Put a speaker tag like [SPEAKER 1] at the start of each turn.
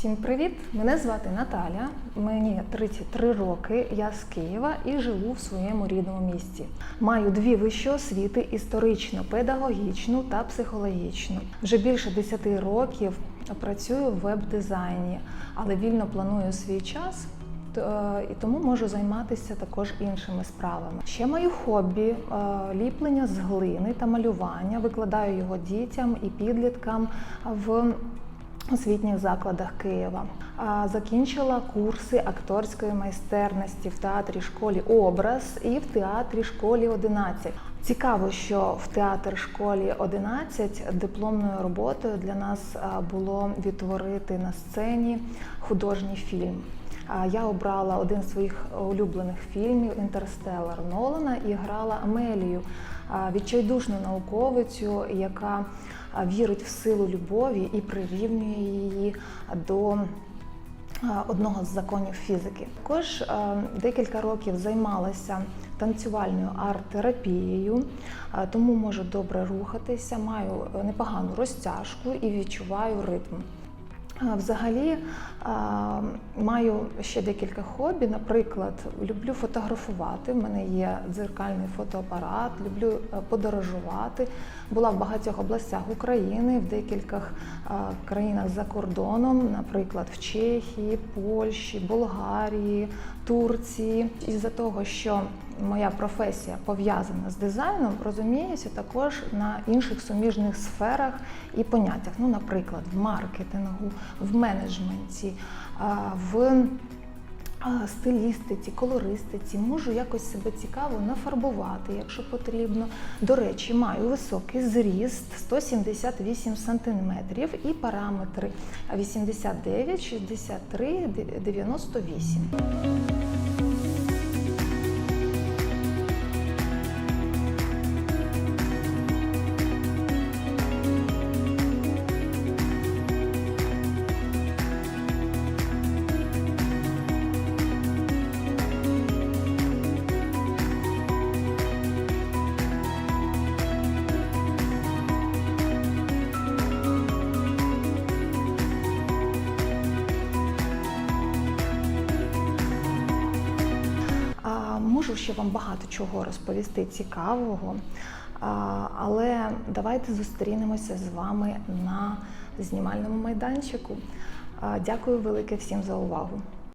[SPEAKER 1] Всім привіт! Мене звати Наталя. Мені 33 роки. Я з Києва і живу в своєму рідному місті. Маю дві вищі освіти: історично, педагогічну та психологічну. Вже більше 10 років працюю в веб-дизайні, але вільно планую свій час. е, І тому можу займатися також іншими справами. Ще маю хобі е, ліплення з глини та малювання. Викладаю його дітям і підліткам в освітніх закладах Києва. Закінчила курси акторської майстерності в театрі школі Образ і в театрі школі 11. Цікаво, що в театр школі 11 дипломною роботою для нас було відтворити на сцені художній фільм. Я обрала один з своїх улюблених фільмів Інтерстелар Нолана і грала Амелію, відчайдушну науковицю, яка вірить в силу любові і прирівнює її до одного з законів фізики. Також декілька років займалася танцювальною арт-терапією, тому можу добре рухатися, маю е, непогану розтяжку і відчуваю ритм. Взагалі маю ще декілька хобі. Наприклад, люблю фотографувати. В мене є дзеркальний фотоапарат, люблю е, подорожувати. Була в багатьох областях України, в декількох країнах за кордоном, наприклад, в Чехії, Польщі, Болгарії, Турції. Із-за того, що моя професія пов'язана з дизайном, розуміюся також на інших суміжних сферах і поняттях. Ну, наприклад, в маркетингу, в менеджменті, в стилістиці, колористиці, можу якось себе цікаво нафарбувати, якщо потрібно. До речі, маю високий зріст 178 сантиметрів і параметри 89, 63, 98. Можу ще вам багато чого розповісти цікавого, але давайте зустрінемося з вами на знімальному майданчику. Дякую велике всім за увагу.